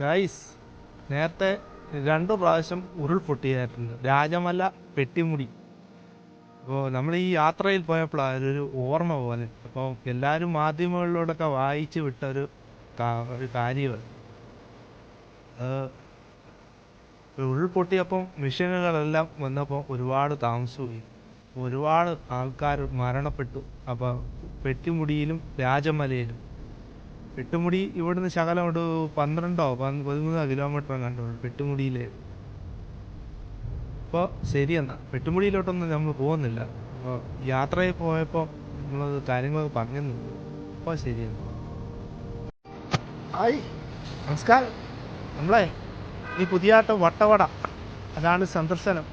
Guys നേരത്തെ രണ്ട് പ്രാവശ്യം ഉരുൾപൊട്ടിയായിട്ടുണ്ട്. രാജമല പെട്ടിമുടി. അപ്പോൾ നമ്മൾ ഈ യാത്രയിൽ പോയപ്പോഴാണ് അതൊരു ഓർമ്മ പോലെ. അപ്പോൾ എല്ലാവരും മാധ്യമങ്ങളിലൂടെയൊക്കെ വായിച്ച് വിട്ട ഒരു ഒരു കാര്യമാണ് ഉരുൾപൊട്ടിയപ്പം മെഷീനുകളെല്ലാം വന്നപ്പോൾ ഒരുപാട് താമസമായി. ഒരുപാട് ആൾക്കാർ മരണപ്പെട്ടു. അപ്പോൾ പെട്ടിമുടിയിലും രാജമലയിലും. പെട്ടുമുടി ഇവിടുന്ന് ശകലം ഒരു പന്ത്രണ്ടോ പന്ത് പതിമൂന്നോ കിലോമീറ്റർ കണ്ടുള്ളൂ പെട്ടുമുടിയിലെ. അപ്പോൾ ശരി എന്നാ. പെട്ടുമുടിയിലോട്ടൊന്നും നമ്മൾ പോകുന്നില്ല. അപ്പോൾ യാത്രയിൽ പോയപ്പോൾ നമ്മളത് കാര്യങ്ങളൊക്കെ പറഞ്ഞു അപ്പോൾ ശരി ഹായ്. നമസ്കാരം. നമ്മളെ ഈ പുതിയാട്ടം വട്ടവട. അതാണ് സന്ദർശനം.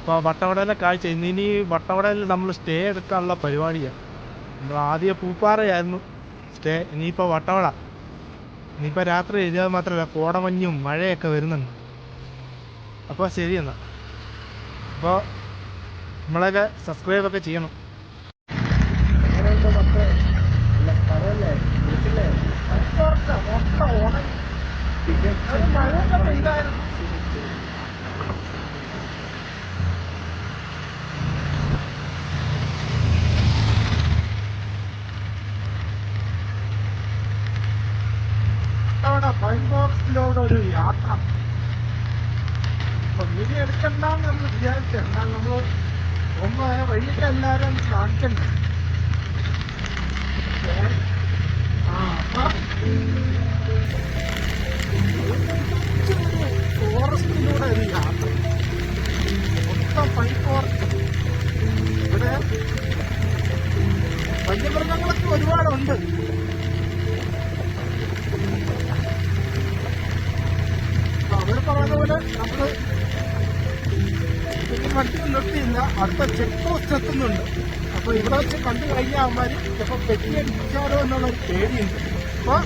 അപ്പോൾ വട്ടവടയിലെ കാഴ്ച. ഇനി വട്ടവടയിൽ നമ്മൾ സ്റ്റേ എടുക്കാനുള്ള പരിപാടിയാണ് നമ്മൾ ആദ്യ പൂപ്പാറയായിരുന്നു. സ്റ്റേ ഇനിയിപ്പോൾ വട്ടവട. ഇനിയിപ്പോൾ രാത്രി എഴുതിയാൽ മാത്രമല്ല കോടമഞ്ഞും മഴയൊക്കെ വരുന്നുണ്ട്. അപ്പോൾ ശരി എന്നാൽ അപ്പോൾ നമ്മളൊക്കെ സബ്സ്ക്രൈബ് ഒക്കെ ചെയ്യണം. അവിടെ ഫൈൻ ഒരു യാത്ര. വീഡിയോ എടുക്കണ്ടെന്ന് നമ്മൾ വിചാരിച്ചു. എന്നാൽ നമ്മൾ ഒന്ന് വഴിയൊക്കെ എല്ലാവരും കാണിക്കണ്ടേ? ആ അപ്പൊ. നിർത്തിയില്ല അടുത്ത ചെക്ക് പോസ്റ്റ് എത്തുന്നുണ്ട് അപ്പൊ ഇവിടെ വെച്ച് കണ്ടു കഴിഞ്ഞാൽ അവന്മാര് ഇപ്പൊ പെറ്റിയടിച്ചാലോ എന്നുള്ള ഒരു പേടിയുണ്ട്. അപ്പൊ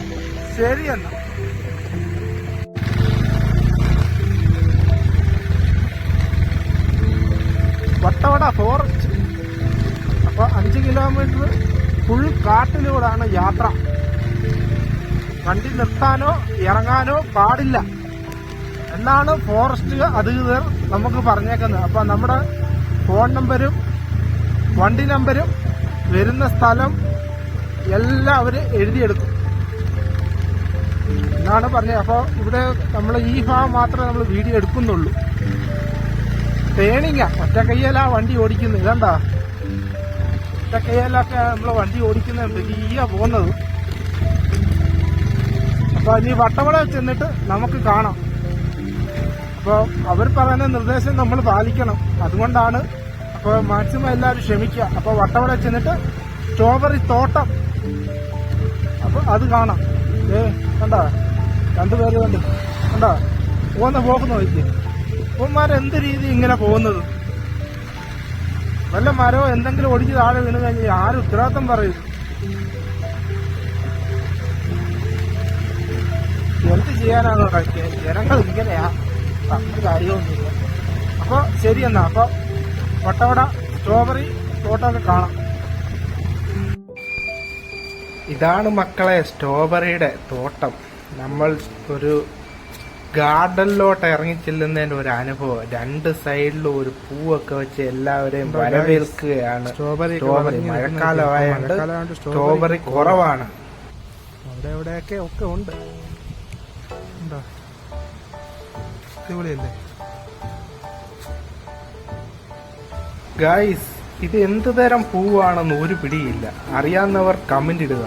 ശരിയല്ല വട്ടവട ഫോറസ്റ്റ് അപ്പൊ അഞ്ച് കിലോമീറ്റർ ഫുൾ കാട്ടിലൂടെയാണ് യാത്ര. വണ്ടി നിർത്താനോ ഇറങ്ങാനോ പാടില്ല. എന്നാണ് ഫോറസ്റ്റ് അധികൃതർ നമുക്ക് പറഞ്ഞേക്കുന്നത്. അപ്പൊ നമ്മുടെ ഫോൺ നമ്പരും വണ്ടി നമ്പരും വരുന്ന സ്ഥലം എല്ലാം അവർ എഴുതിയെടുക്കും. എന്നാണ് പറഞ്ഞത്. അപ്പോൾ ഇവിടെ നമ്മൾ ഈ ഭാഗം മാത്രമേ നമ്മൾ വീഡിയോ എടുക്കുന്നുള്ളൂ. തേണിങ്ങ ഒറ്റ കയ്യല്ല വണ്ടി ഓടിക്കുന്നത്. ഇതെന്താ? ഒറ്റ കയ്യലൊക്കെ നമ്മൾ വണ്ടി ഓടിക്കുന്നത് വലിയ പോകുന്നത്. അപ്പോൾ ഇനി വട്ടവട ചെന്നിട്ട് നമുക്ക് കാണാം. അപ്പോൾ അവർ പറയുന്ന നിർദ്ദേശം നമ്മൾ പാലിക്കണം. അതുകൊണ്ടാണ് അപ്പോൾ മാക്സിമം എല്ലാവരും ക്ഷമിക്കുക. അപ്പോൾ വട്ടവട ചെന്നിട്ട് സ്ട്രോബെറി തോട്ടം. അപ്പോൾ അത് കാണാം. ഏ കണ്ടോ? രണ്ടുപേര് കണ്ട്. കണ്ടോ? പോകുന്ന പോക്ക് നോക്കി ഇവന്മാർ എന്ത് രീതി ഇങ്ങനെ പോകുന്നത്? വല്ല മരമോ എന്തെങ്കിലും ഒടിച്ച് താഴെ വീണ് കഴിഞ്ഞാൽ ആരും ഉത്തരവാദിത്തം പറയും? എന്ത് ചെയ്യാനാണ് ജനങ്ങൾ ഇങ്ങനെയാ. കാര്യമൊന്നുമില്ല. അപ്പൊ ശരി എന്നാ. അപ്പൊ വട്ടവട സ്ട്രോബെറി തോട്ടമൊക്കെ കാണാം. ഇതാണ് മക്കളെ സ്ട്രോബെറിയുടെ തോട്ടം. നമ്മൾ ഒരു ഗാർഡനിലോട്ട് ഇറങ്ങി ചെല്ലുന്നതിന്റെ ഒരു അനുഭവം. രണ്ട് സൈഡിലും ഒരു പൂവൊക്കെ വെച്ച് എല്ലാവരെയും വരവേൽക്കുകയാണ്. സ്ട്രോബെറി സ്ട്രോബെറി മഴക്കാലമായതുകൊണ്ട് സ്ട്രോബെറി കുറവാണ്. അവിടെ എവിടെയൊക്കെ ഒക്കെ ഉണ്ട്? അടിപൊളിയല്ലേ? ഗായ്സ് ഇത് എന്ത് തരം പൂവാണെന്ന് ഒരു പിടിയില്ല. അറിയാവുന്നവർ കമന്റ് ഇടുക.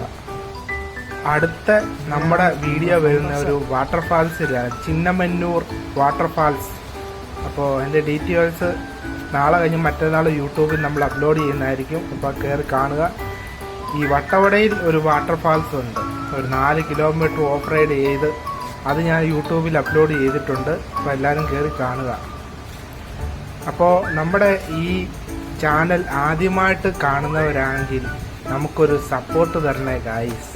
അടുത്ത നമ്മുടെ വീഡിയോ വരുന്ന ഒരു വാട്ടർഫാൾസ് ചിന്നമന്നൂർ വാട്ടർഫാൾസ് അപ്പോൾ എന്റെ ഡീറ്റെയിൽസ് നാളെ കഴിഞ്ഞ് മറ്റന്നാൾ യൂട്യൂബിൽ നമ്മൾ അപ്ലോഡ് ചെയ്യുന്നതായിരിക്കും. അപ്പോൾ കയറി കാണുക. ഈ വട്ടവടയിൽ ഒരു വാട്ടർഫാൾസ് ഉണ്ട്. ഒരു നാല് കിലോമീറ്റർ ഓഫ് റൈഡ് ചെയ്ത് അത് ഞാൻ യൂട്യൂബിൽ അപ്ലോഡ് ചെയ്തിട്ടുണ്ട്. അപ്പോൾ എല്ലാവരും കയറി കാണുക. അപ്പോൾ നമ്മുടെ ഈ ചാനൽ ആദ്യമായിട്ട് കാണുന്നവരാണെങ്കിൽ നമുക്കൊരു സപ്പോർട്ട് തരണേ ഗായ്സ്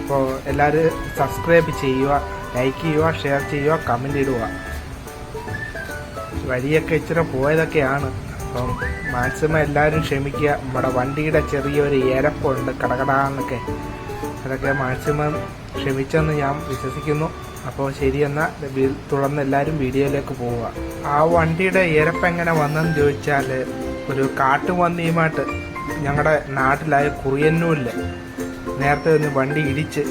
അപ്പോൾ എല്ലാവരും സബ്സ്ക്രൈബ് ചെയ്യുക ലൈക്ക് ചെയ്യുക ഷെയർ ചെയ്യുക കമന്റ് ഇടുക. വഴിയൊക്കെ ഇച്ചിരി പോയതൊക്കെയാണ്. അപ്പം മാക്സിമം എല്ലാവരും ക്ഷമിക്കുക. നമ്മുടെ വണ്ടിയുടെ ചെറിയൊരു ഏരപ്പുണ്ട് കടകടാന്നൊക്കെ അതൊക്കെ മാക്സിമം ക്ഷമിച്ചെന്ന് ഞാൻ വിശ്വസിക്കുന്നു. അപ്പോൾ ശരി എന്നാൽ തുടർന്ന് എല്ലാവരും വീഡിയോയിലേക്ക് പോവുക. ആ വണ്ടിയുടെ ഇരപ്പ് എങ്ങനെ വന്നെന്ന് ചോദിച്ചാൽ ഒരു കാട്ടുപന്നിയുമായിട്ട് ഞങ്ങളുടെ നാട്ടിലായ കുറിയന്നൂരിൽ നേരത്തെ ഒന്ന് വണ്ടി ഇടിച്ച്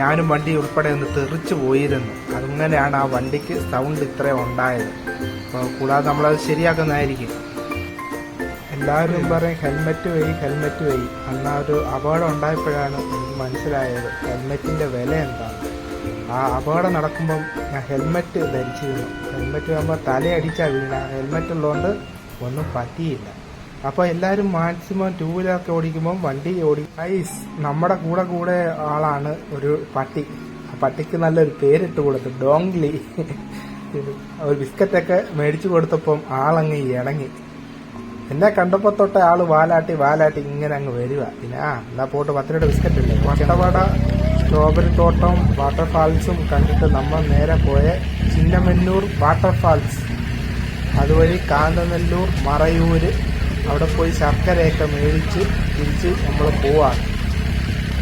ഞാനും വണ്ടി ഉൾപ്പെടെ ഒന്ന് തെറിച്ച് പോയിരുന്നു. അങ്ങനെയാണ് ആ വണ്ടിക്ക് സൗണ്ട് ഇത്രയും ഉണ്ടായത്. അപ്പോൾ കൂടാതെ നമ്മളത് ശരിയാക്കുന്നതായിരിക്കും. എല്ലാവരും പറയും ഹെൽമെറ്റ് വഴി ഹെൽമെറ്റ് വഴി. അന്ന് ഒരു അപകടം ഉണ്ടായപ്പോഴാണ് എനിക്ക് മനസ്സിലായത് ഹെൽമെറ്റിന്റെ വില എന്താണ്. ആ അപകടം നടക്കുമ്പം ഞാൻ ഹെൽമെറ്റ് ധരിച്ചിരുന്നു. ഹെൽമെറ്റ് ആകുമ്പോൾ തലയടിച്ചാൽ വീണ. ഹെൽമെറ്റ് ഉള്ളതുകൊണ്ട് ഒന്നും പറ്റിയില്ല. അപ്പോൾ എല്ലാവരും മാക്സിമം ടൂ വീലറൊക്കെ ഓടിക്കുമ്പം വണ്ടി ഓടി. ഐസ് നമ്മുടെ കൂടെ കൂടെ ആളാണ് ഒരു പട്ടി. ആ പട്ടിക്ക് നല്ലൊരു പേരിട്ട് കൊടുത്തു. ഡോങ്ലി ഒരു ബിസ്ക്കറ്റൊക്കെ മേടിച്ചു കൊടുത്തപ്പം ആളങ്ങ് ഇണങ്ങി എന്നെ കണ്ടപ്പോ തൊട്ട് ആൾ വാലാട്ടി വാലാട്ടി ഇങ്ങനെ അങ്ങ് വരിക. പിന്നെ ആ എന്നാ പോട്ട് പത്ത് ബിസ്ക്കറ്റ് ഇല്ലേ? വട്ടവട സ്ട്രോബെറി തോട്ടവും വാട്ടർഫാൾസും കണ്ടിട്ട് നമ്മൾ നേരെ പോയ ചിന്നമന്നൂർ വാട്ടർഫാൾസ്. അതുവഴി കാന്തനല്ലൂർ മറയൂർ അവിടെ പോയി ശർക്കരയൊക്കെ മേടിച്ച് തിരിച്ച് നമ്മൾ പോവാണ്.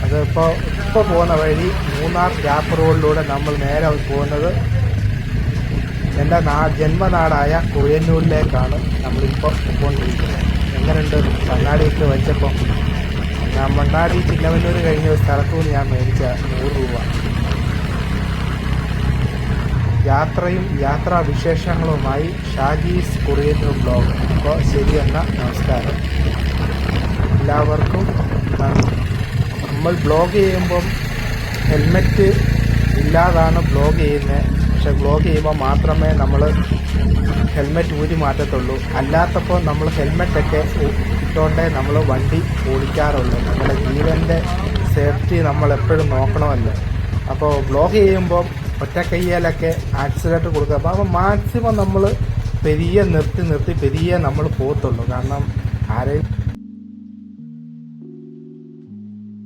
അതിപ്പോൾ ഇപ്പോൾ പോകുന്ന വഴി മൂന്നാർ ഗ്യാപ്പ് റോഡിലൂടെ നമ്മൾ നേരെ പോകുന്നത് എന്റെ നാ ജന്മനാടായ കുറിയന്നൂരിലേക്കാണ് നമ്മളിപ്പോൾ പോയിക്കൊണ്ടിരിക്കുന്നത്. എങ്ങനെയുണ്ട് കണ്ണാടിയൊക്കെ വെച്ചപ്പോൾ? മണ്ണാടി ചിന്നവന്നൂർ കഴിഞ്ഞ ഒരു സ്ഥലത്തു നിന്ന് ഞാൻ മേടിച്ച നൂറ് രൂപ. യാത്രയും യാത്രാ വിശേഷങ്ങളുമായി ഷാജീസ് കുറിയന്നൂർ ബ്ലോഗ്. അപ്പോൾ ശരിയെന്ന നമസ്കാരം. എല്ലാവർക്കും നമ്മൾ ബ്ലോഗ് ചെയ്യുമ്പം ഹെൽമെറ്റ് ഇല്ലാതാണ് ബ്ലോഗ് ചെയ്യുന്നത്. പക്ഷെ ബ്ലോഗ് ചെയ്യുമ്പോൾ മാത്രമേ നമ്മൾ ഹെൽമെറ്റ് ഊരി മാറ്റത്തുള്ളൂ. അല്ലാത്തപ്പോൾ നമ്മൾ ഹെൽമെറ്റൊക്കെ ഇട്ടുകൊണ്ടേ നമ്മൾ വണ്ടി ഓടിക്കാറുള്ളൂ. നമ്മുടെ ജീവന്റെ സേഫ്റ്റി നമ്മൾ എപ്പോഴും നോക്കണമല്ലോ. അപ്പോൾ ബ്ലോക്ക് ചെയ്യുമ്പോൾ ഒറ്റ കയ്യാലൊക്കെ ആക്സിലേറ്റർ കൊടുക്കുക. അപ്പോൾ അപ്പോൾ മാക്സിമം നമ്മൾ പെരിയെ നിർത്തി നിർത്തി പെരിയെ നമ്മൾ പോകത്തുള്ളൂ. കാരണം ആരെയും